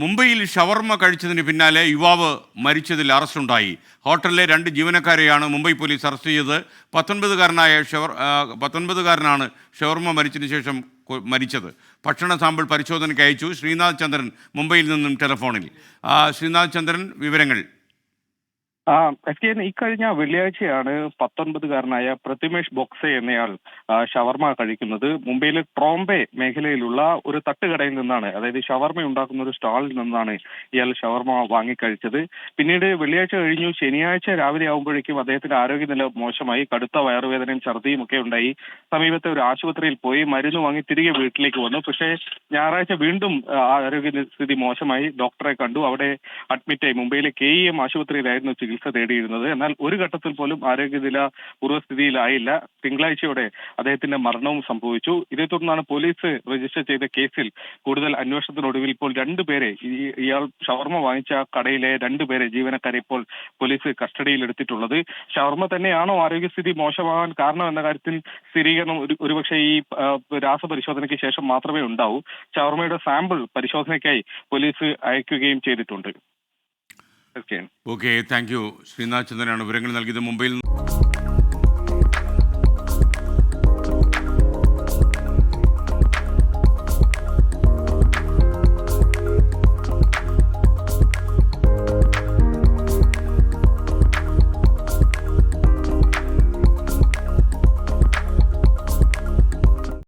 മുംബൈയിൽ ഷവർമ്മ കഴിച്ചതിന് പിന്നാലെ യുവാവ് മരിച്ചതിൽ അറസ്റ്റുണ്ടായി. ഹോട്ടലിലെ രണ്ട് ജീവനക്കാരെയാണ് മുംബൈ പോലീസ് അറസ്റ്റ് ചെയ്തത്. പത്തൊൻപതുകാരനായ ഷവർ പത്തൊൻപതുകാരനാണ് ഷവർമ്മ മരിച്ചതിന് ശേഷം മരിച്ചത്. ഭക്ഷണ സാമ്പിൾ പരിശോധനയ്ക്ക് അയച്ചു ശ്രീനാഥ് ചന്ദ്രൻ മുംബൈയിൽ നിന്നും ടെലഫോണിൽ. ശ്രീനാഥ് ചന്ദ്രൻ വിവരങ്ങൾ എസ് കെ ഇക്കഴിഞ്ഞ വെള്ളിയാഴ്ചയാണ് പത്തൊൻപതുകാരനായ പ്രതിമേഷ് ബോക്സെ എന്നയാൾ ഷവർമ കഴിക്കുന്നത്. മുംബൈയിലെ ട്രോംബെ മേഖലയിലുള്ള ഒരു തട്ടുകടയിൽ നിന്നാണ്. അതായത് ഷവർമ ഉണ്ടാക്കുന്ന ഒരു സ്റ്റാളിൽ നിന്നാണ് ഇയാൾ ഷവർമ വാങ്ങിക്കഴിച്ചത് പിന്നീട് വെള്ളിയാഴ്ച കഴിഞ്ഞു. ശനിയാഴ്ച രാവിലെ ആകുമ്പോഴേക്കും അദ്ദേഹത്തിന്റെ ആരോഗ്യനില മോശമായി. കടുത്ത വയറുവേദനയും ഛർദിയും ഒക്കെ ഉണ്ടായി. സമീപത്തെ ഒരു ആശുപത്രിയിൽ പോയി മരുന്ന് വാങ്ങി തിരികെ വീട്ടിലേക്ക് വന്നു. പക്ഷേ ഞായറാഴ്ച വീണ്ടും ആരോഗ്യ ആരോഗ്യസ്ഥിതി മോശമായി. ഡോക്ടറെ കണ്ടു. അവിടെ അഡ്മിറ്റായി. മുംബൈയിലെ കെ ഇ എം ആശുപത്രിയിലായിരുന്നു ചികിത്സ തേടിയിരുന്നത്. എന്നാൽ ഒരു ഘട്ടത്തിൽ പോലും ആരോഗ്യനില പൂർവസ്ഥിതിയിലായില്ല തിങ്കളാഴ്ചയോടെ അദ്ദേഹത്തിന്റെ മരണവും സംഭവിച്ചു. ഇതേ തുടർന്നാണ് പോലീസ് രജിസ്റ്റർ ചെയ്ത കേസിൽ കൂടുതൽ അന്വേഷണത്തിനൊടുവിൽ ഇപ്പോൾ രണ്ടുപേരെ ഇയാൾ ഷവർമ വാങ്ങിച്ച കടയിലെ രണ്ടുപേരെ ജീവനക്കാരെ ഇപ്പോൾ പോലീസ് കസ്റ്റഡിയിൽ എടുത്തിട്ടുള്ളത്. ഷവർമ തന്നെയാണോ ആരോഗ്യസ്ഥിതി മോശമാകാൻ കാരണം എന്ന കാര്യത്തിൽ സ്ഥിരീകരണം ഒരു ഒരുപക്ഷെ ഈ രാസപരിശോധനയ്ക്ക് ശേഷം മാത്രമേ ഉണ്ടാവൂ. ഷവർമയുടെ സാമ്പിൾ പരിശോധനയ്ക്കായി പോലീസ് അയക്കുകയും ചെയ്തിട്ടുണ്ട്. ഓക്കെ. താങ്ക് യു ശ്രീനാഥ് ചന്ദ്രനാണ്. വിവരങ്ങൾ നൽകിയത് മുംബൈയിൽ